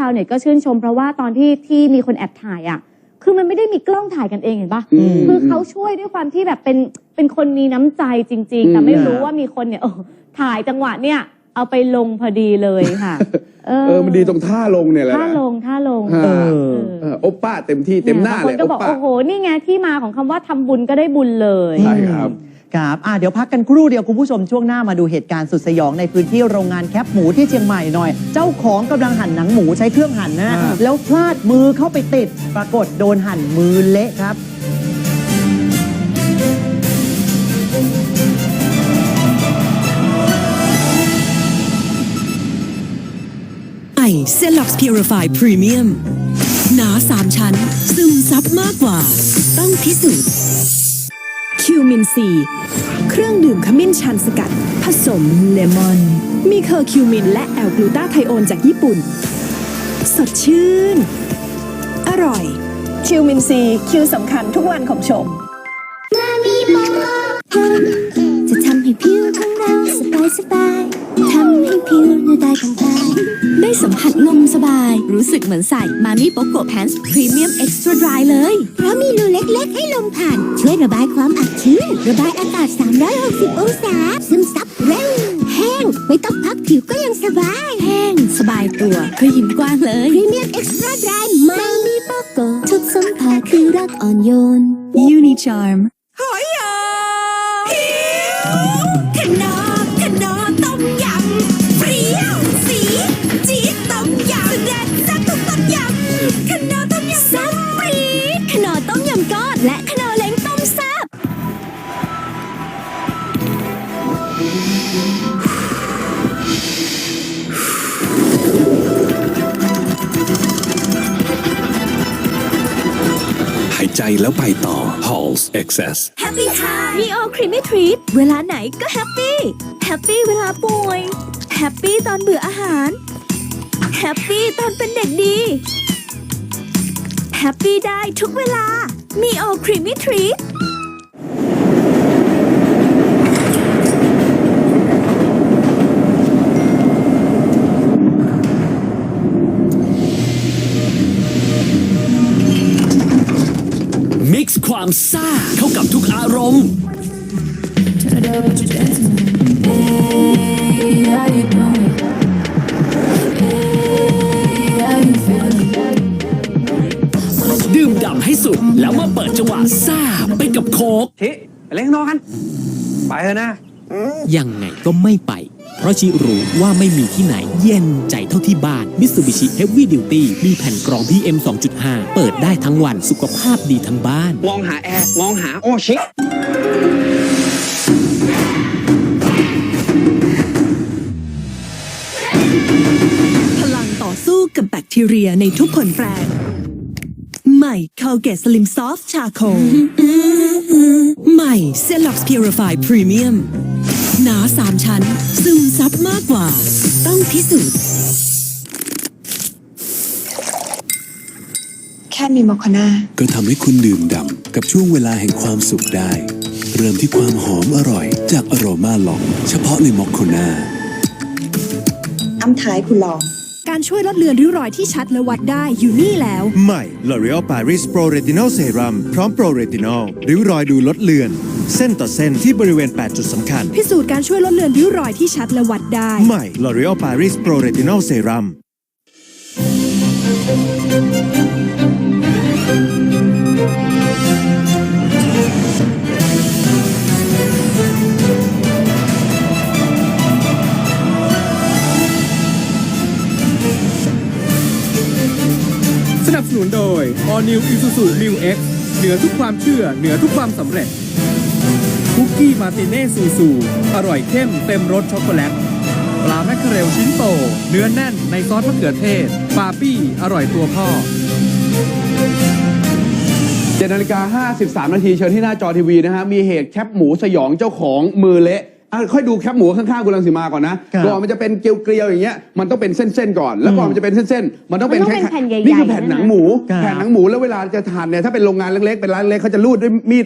ชาวเน็ตก็ชื่นชม เพราะว่าตอนที่ที่มีคนแอบถ่ายอะ คือมันไม่ได้มีกล้องถ่ายกันเองเห็นปะอืมคือเขาช่วยด้วยความที่แบบเป็นเป็นคนมีน้ำใจจริง ๆ แต่ไม่รู้ว่ามีคนเนี่ยเออถ่ายจังหวะเนี่ย เอาไปลงพอดีเลยค่ะ เออมันดีตรงท่าลงเนี่ยแหละท่านะลงท่าลงฮะเออ เออโอปป้าเต็มที่เต็มหน้าบงคเลยก็โอบอกป้า โอ้โห นี่ไงที่มาของคำว่าทำบุญก็ได้บุญเลย ใช่ครับ ครับอะเดี๋ยวพักกันครู่เดียวคุณผู้ชมช่วงหน้ามาดูเหตุการณ์สุดสยองในพื้นที่โรงงานแคปหมูที่เชียงใหม่หน่อย เจ้าของกำลังหั่นหนังหมูใช้เครื่องหั่นนะอ่า แล้วพลาดมือเข้าไปติด ปรากฏโดนหั่นมือเละครับ ใหม่เซล็อกพิวริฟายพรีเมียมหนาสามชั้น ซึมซับมากกว่า ต้องพิสูจน์ คิวมินซี เครื่องดื่มขมิ้นชันสกัด ผสมเลมอน มีเคอร์คิวมินและแอลกลูตาไทโอนจากญี่ปุ่น สดชื่น อร่อย คิวมินซี คิวสำคัญทุกวันของชม จะทำให้ผิวของเราสบายสบายทำให้ผิวหน้าได้ผ่อนคลา ยได้สัมผัสลมสบาย รู้สึกเหมือนใส่มามี่โปโกแพนส์พรีเมียมเอ็กซ์ตร้าดรายเลย เพราะมีรูเล็กๆ ให้ลมผ่าน ช่วยระบายความอับชื้น ระบายอากาศ 360 องศา ซึมซับเร็ว แห้ง ไม่ต้องพักผิวก็ยังสบาย แห้ง สบายตัวก็ยิ้มกว้างเลยพรีเมียมเอ็กซ์ตร้าดรายไม่มีโปโกทุกสัมผัสคือรักอ่อนโยน Unicharm ใจแล้วไปต่อ Halls Excess แฮปปี้ค่ะมีโอครีม y ทรีตเวลาไหนก็แฮปปี้ แฮปปี้เวลาป่วย แฮปปี้ตอนเบื่ออาหาร แฮปปี้ตอนเป็นเด็กดี แฮปปี้ได้ทุกเวลา มีโอครีม y ทรีต มิกซ์ความซ่าเข้ากับทุกอารมณ์ ดื่มด่ำให้สุด แล้วมาเปิดจังหวะซ่าไปกับโค้กชิไปเล่นข้างนอกกัน ไปเถอะนะ ยังไงก็ไม่ไป เพราะชิรู้ว่าไม่มีที่ไหนเย็นใจเท่าที่บ้าน Mitsubishi Heavy Duty มีแผ่นกรอง PM 2.5 เปิดได้ทั้งวันสุขภาพดีทั้งบ้าน มองหาแอร์ มองหาโอชิพลังต่อสู้กับแบคทีเรียในทุกผลแปรใหม่ Colgate Slim Soft Charcoal ใหม่ c e l o x Purify Premium หนาสามชั้น ซึมซับมากกว่า ต้องพิสูจน์แค่มีมอคาน่าก็ทำให้คุณดื่มด่ำกับช่วงเวลาแห่งความสุขได้ เริ่มที่ความหอมอร่อย จากอโรมาลอง เฉพาะในมอคโคนาอ้ำท้ายคุณลอง การช่วยลดเลือนริ้วรอยที่ชัดและวัดได้อยู่นี่แล้ว ใหม่ L'Oreal Paris Pro Retinol Serum พร้อม Pro Retinol ริ้วรอยดูลดเลือน เส้นต่อเส้นที่บริเวณ 8 จุดสำคัญ พิสูจน์การช่วยลดเลือนริ้วรอยที่ชัดและวัดได้ ใหม่ L'Oreal Paris Pro Retinol Serum ส นับสนุนโดย All New Isuzu New X เหนือทุกความเชื่อ เหนือทุกความสำเร็จคุกกี้มาติเน่ซูซู อร่อยเข้มเต็มรสช็อกโกแลตปลาแมคเคอเรลชิ้นโต เนื้อแน่นในซอสมะเขือเทศปาปี้ อร่อยตัวพ่อเจ็ดนาฬิกา53 นาทีเชิญที่หน้าจอทีวีนะฮะ มีเหตุแคปหมูสยองเจ้าของมือเละ อะค่อยดูแคปหมูข้างๆคุณรังสีมาก่อนนะครับก่อนมันจะเป็นเกลียวๆอย่างเงี้ยมันต้องเป็นเส้นๆก่อน แล้วก่อนมันจะเป็นเส้นๆมันต้องเป็นมันต้องเป็นคล้ายๆแผ่นใหญ่ๆนี่คือแผ่นหนังหมูครับ แผ่นหนังหมูแล้วเวลาจะทานเนี่ยถ้าเป็นโรงงานเล็กๆเป็นร้านเล็กเขาจะรูดด้วยมีด